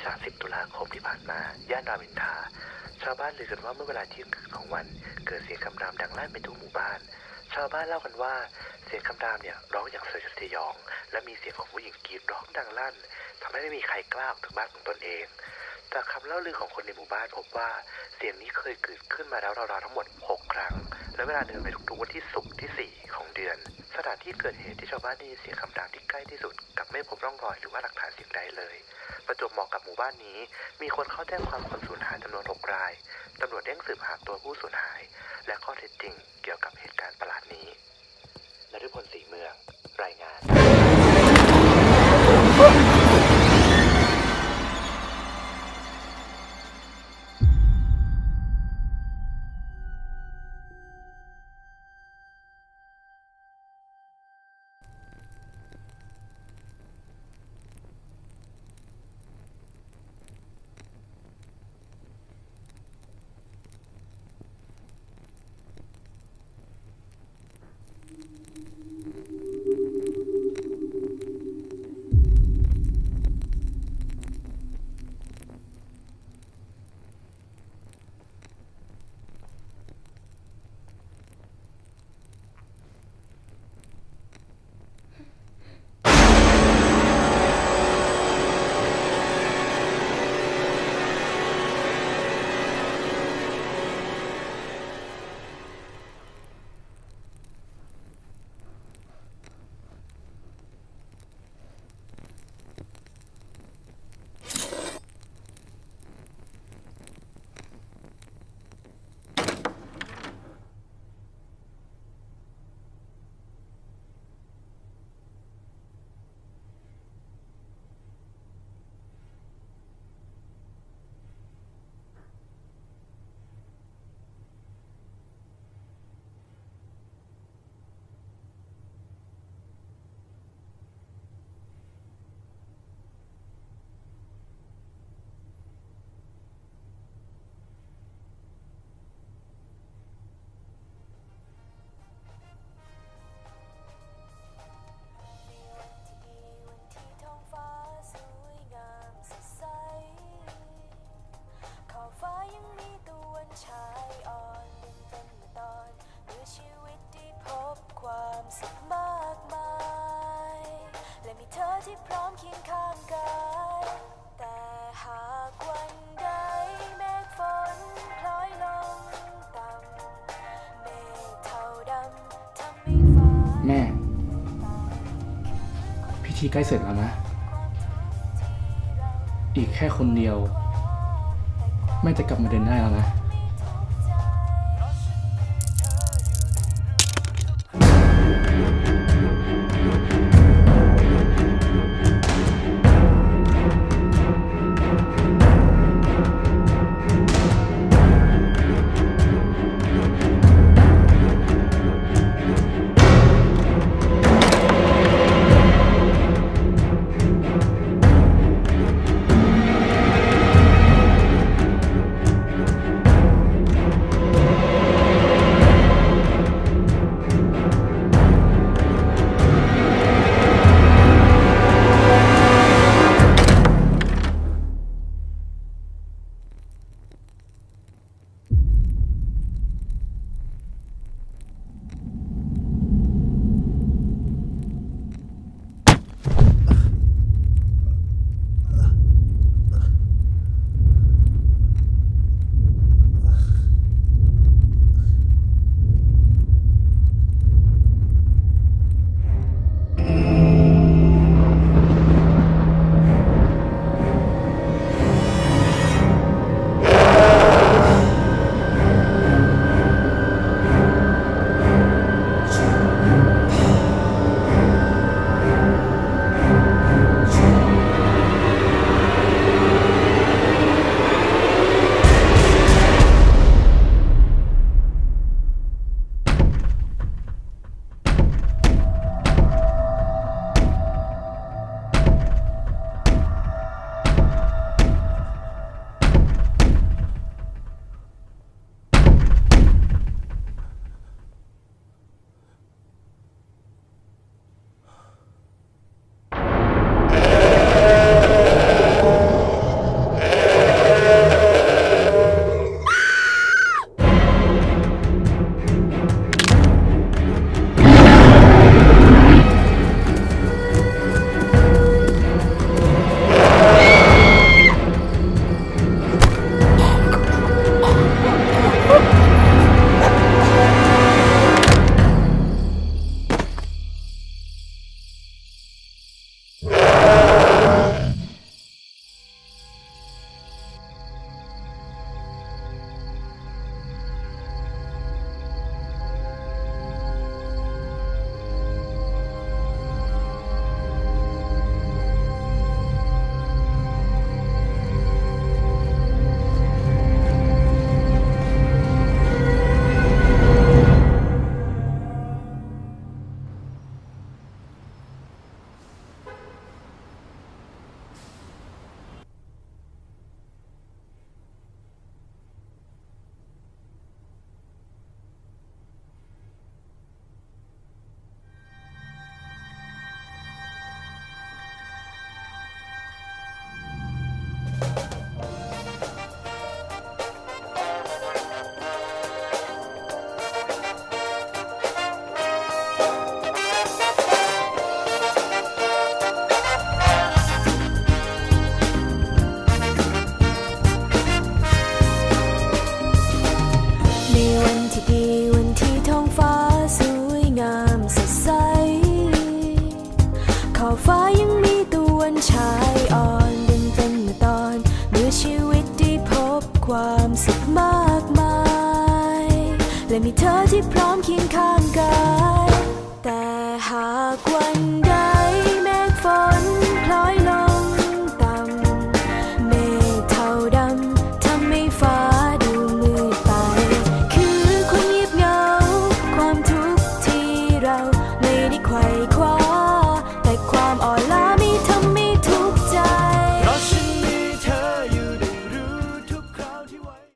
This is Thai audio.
เมื่อวันที่ 30 ตุลาคมที่ผ่านมา ย่านรามอินทราชาวบ้านลือกันว่าเมื่อเวลาเที่ยงคืนของวัน เกิดเสียงคำรามดังลั่นไปทั่วหมู่บ้าน ชาวบ้านเล่ากันว่าเสียงคำรามเนี่ยร้องอย่างสยดสยอง และมีเสียงของผู้หญิงกรีดร้องดังลั่นทำให้ไม่มีใครกล้าออกจากบ้านของตนเอง จากคำเล่าลือของคนในหมู่บ้านพบว่าเสียงนี้เคยเกิดขึ้นมาแล้วราวๆทั้งหมด 6 ครั้ง และเวลาเดินไปทุกๆวันที่ศุกร์ที่ 4 ของเดือน สถานที่เกิดเหตุที่ชาวบ้านได้ยินเสียงคำรามที่ใกล้ที่สุดกับไม่พบร่องรอยหรือว่าหลักฐานสิ่งใดเลย ประจวบเหมาะกับหมู่บ้านนี้ มีคนเข้าแจ้งความคนสูญหายจำนวน 6 รายตำรวจเร่งสืบหาตัวผู้สูญหาย และข้อเท็จจริง เกี่ยวกับเหตุการณ์ประหลาดนี้นฤพลศรีเมือง รายงาน แม่ พิธีใกล้เสร็จแล้วนะ อีกแค่คนเดียว แม่จะกลับมาเดินได้แล้วนะ ฟ้ายังมีตัวันชายอ่อนเดินเป็นเมื่ตอนเมื่อชีวิตได้พบความสุขมากมาย และมีเธอที่พร้อม